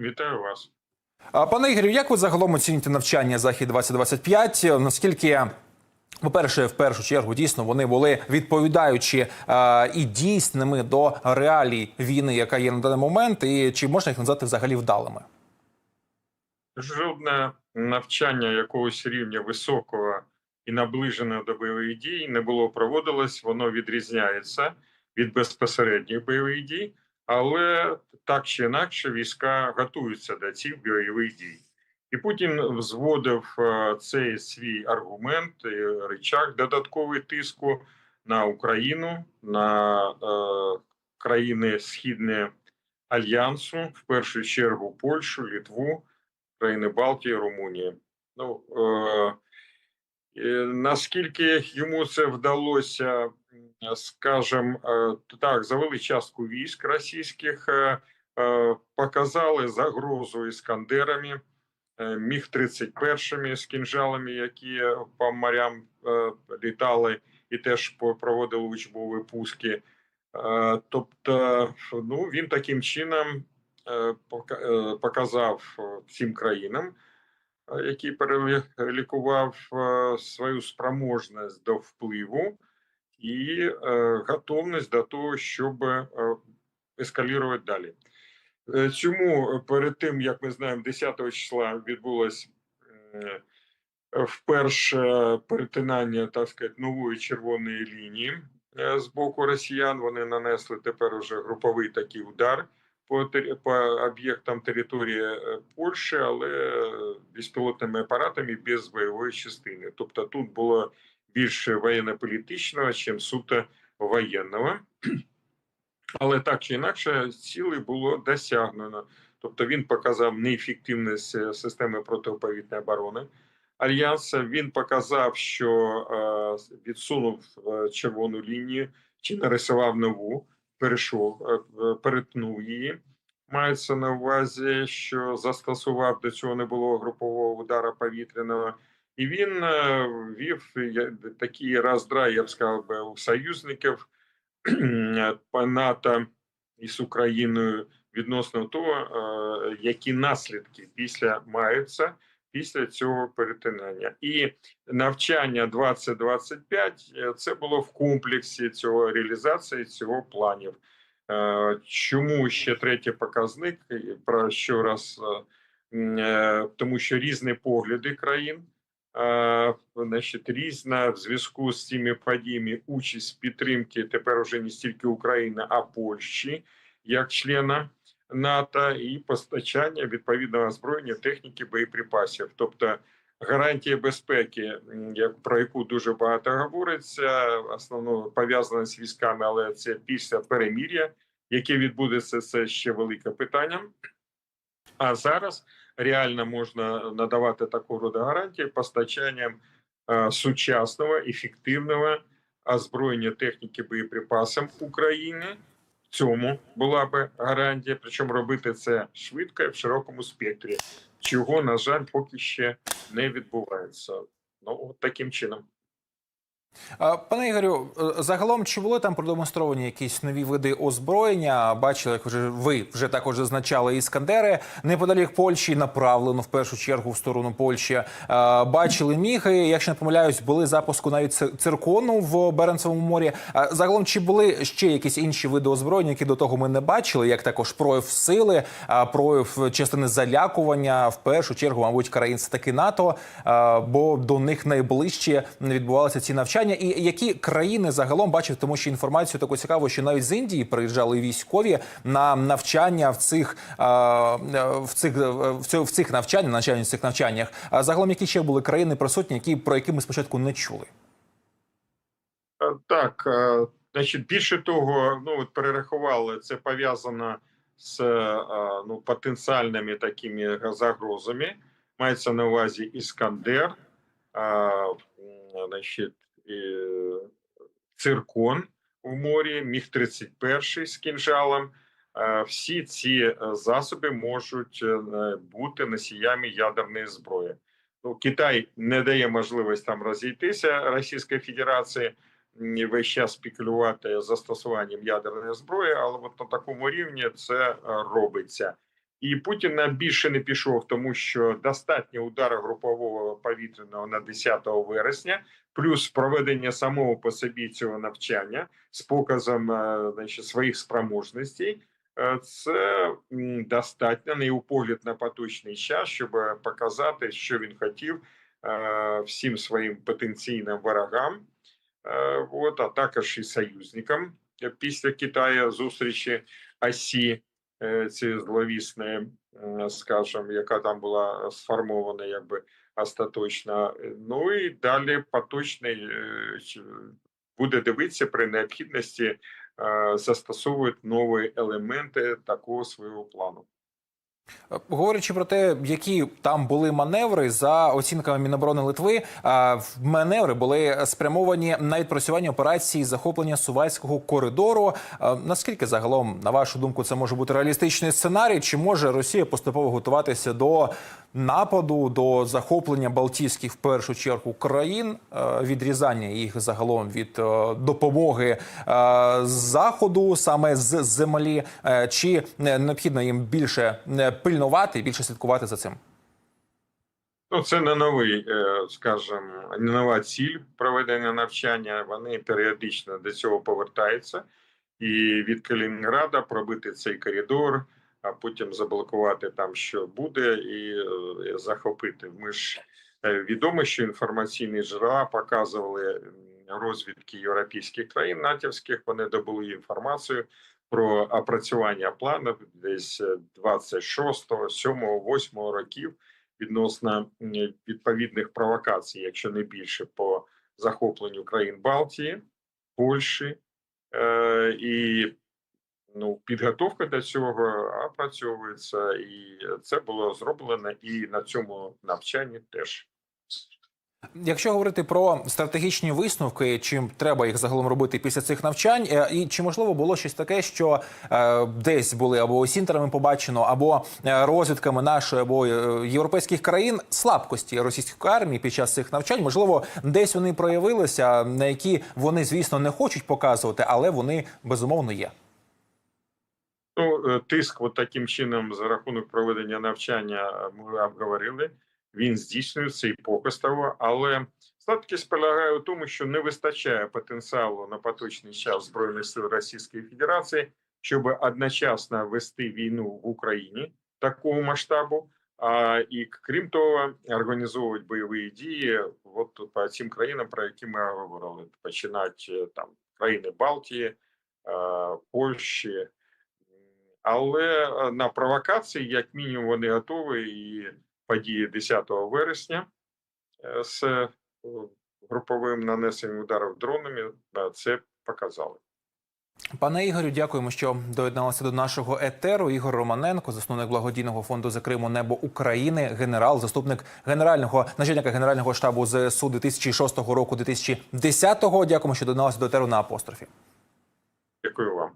Вітаю вас. Пане Ігорю, як ви загалом оцінюєте навчання захід 2025 Наскільки, по-перше, в першу чергу дійсно вони були відповідаючі е, і дійсними до реалій війни, яка є на даний момент, і чи можна їх назвати взагалі вдалими? Жодне навчання якогось рівня високого і наближеного до бойових дій не було проводилось. Воно відрізняється від безпосередніх бойових дій, але так чи інакше війська готуються до цих бойових дій. І Путін зводив е, цей свій аргумент, речах додатковий тиску на Україну, на е, країни Східне альянсу, в першу чергу Польщу, Літву, країни Балтії, Румунії. Ну е, наскільки йому це вдалося, м, скажем, е, так, завели частку військ російських, е, е, показали загрозу іскандерами, е, міг 31 з кінжалами, які по морям е, літали і теж проводили учбові пуски. Е, Тобто, ну він таким чином е, пока- е, показав е, всім країнам, е, які перелікував е, свою спроможність до впливу і е, готовність до того, щоб е, ескалювати далі. Чому перед тим, як ми знаємо, 10 числа відбулось вперше перетинання, так сказати, нової червоної лінії з боку росіян. Вони нанесли тепер уже груповий такий удар по, по об'єктам території е, Польщі, але безпілотними апаратами без бойової частини. Тобто тут було більше воєнно-політичного, чим суто воєнного. Але так чи інакше, цілей було досягнено. Тобто він показав неефективність е, системи протиповітряної оборони альянсу. Він показав, що е, відсунув червону лінію чи нарисував нову, перейшов, е, перетнув її. Мається на увазі, що застосував до цього не було групового удара повітряного, і він е, ввів я- такий роздрай, я б сказав би, у союзників НАТО із Україною відносно того, е, які наслідки після маються після цього перетинання. І навчання 2025 е, це було в комплексі цього реалізації цього планів. Е, Чому ще третій показник? Про що раз е, е, тому, що різні погляди країн. е, Значить, різна в зв'язку з цими подіями участь підтримки тепер уже не стільки України, а Польщі як члена НАТО і постачання відповідного озброєння, техніки, боєприпасів. Тобто гарантія безпеки, як про яку дуже багато говориться, основно пов'язана з військами, але це після перемір'я, яке відбудеться, це ще велике питання. А зараз реально можна надавати такого роду гарантії постачанням е, сучасного, ефективного озброєння техніки боєприпасам України. Цьому була би гарантія, причому робити це швидко і в широкому спектрі, чого, на жаль, поки ще не відбувається. Ну, от таким чином. Пане Ігорю, е, загалом чи були там продемонстровані якісь нові види озброєння? Бачили, як вже ви вже також зазначали іскандери неподалік Польщі, направлено в першу чергу в сторону Польщі. Бачили міги. Якщо не помиляюсь, були запуску навіть ци- циркону в Беренцевому морі. Загалом, чи були ще якісь інші види озброєння, які до того ми не бачили, як також прояв сили, прояв частини залякування в першу чергу, мабуть, країн таки НАТО, бо до них найближче відбувалися ці навчання. І які країни загалом бачив, тому що інформацію таку цікаву, що навіть з Індії приїжджали військові на навчання в цих в цих в цих, навчаннях, навчання в цих навчаннях. А загалом, які ще були країни присутні, які про які ми спочатку не чули. Е, Так, е, значить, більше того, ну от перерахували, це пов'язано з е, ну, потенціальними такими загрозами. Мається на увазі Іскандер, значить, циркон в морі, міг 31 з кінжалом. Е, Всі ці е, засоби можуть е, бути носіями ядерної зброї. Ну, Китай не дає можливість там розійтися Російської Федерації весь час спекулювати застосуванням ядерної зброї, але от на такому рівні це е, робиться. І Путін на більше не пішов, тому що достатньо удару групового повітряного на 10 вересня, плюс проведення самого по собі цього навчання з показом е, значить, своїх спроможностей. Е, Це достатньо не у погляд на поточний час, щоб показати, що він хотів е, всім своїм потенційним ворогам, от, а також і союзникам після Китаю зустрічі осі е, цієї зловісної, скажем, скажімо, яка там була сформована якби остаточно. Ну і далі поточний е, буде дивитися при необхідності е, застосовують нові елементи такого свого плану. Е, Говорячи про те, які там були маневри за оцінками Міноборони Литви, е, маневри були спрямовані на відпрацювання операції захоплення Сувальського коридору. Е, Наскільки загалом, на вашу думку, це може бути реалістичний сценарій? Чи може Росія поступово готуватися до нападу, до захоплення Балтійських в першу чергу країн, е, відрізання їх загалом від е, допомоги е, заходу, саме з землі, Е, чи необхідно їм більше пильнувати, більше слідкувати за цим? Ну, це не новий, е, скажімо, не нова ціль проведення навчання. Вони періодично до цього повертаються, і від Калінінграда пробити цей коридор, а потім заблокувати там, що буде, і е, захопити. Ми ж е, відомо, що інформаційні джерела показували розвідки європейських країн натівських. Вони добули інформацію про опрацювання планів десь е, 26-го, 7-го, 8-го років відносно відповідних провокацій, якщо не більше, по захопленню країн Балтії, Польщі, е, і ну, підготовка до цього опрацьовується, і це було зроблено і на цьому навчанні теж. Якщо говорити про стратегічні висновки, чим треба їх загалом робити після цих навчань, е, і чи можливо було щось таке, що е, десь були або осінтерами побачено, або е, розвідками нашої або європейських країн слабкості російської армії під час цих навчань, можливо, десь вони проявилися, на які вони, звісно, не хочуть показувати, але вони безумовно є. Ну, тиск от таким чином за рахунок проведення навчання ми обговорили. Він здійснюється і показ того, але слабкість полягає у тому, що не вистачає потенціалу на поточний час збройних сил Російської Федерації, щоб одночасно вести війну в Україні такого масштабу. А і крім того, організовувати бойові дії от по цим країнам, про які ми говорили, починати там країни Балтії, е, Польщі. Але е, на провокації, як мінімум, вони готові, і події 10 вересня е, з е, груповим нанесенням ударів дронами це показали. Пане Ігорю, дякуємо, що доєдналися до нашого етеру. Ігор Романенко, засновник благодійного фонду за Криму Небо України, генерал, заступник генерального начальника генерального штабу ЗСУ 2006 року 2010 Дякуємо, що доєдналися до етеру на апострофі. Дякую вам.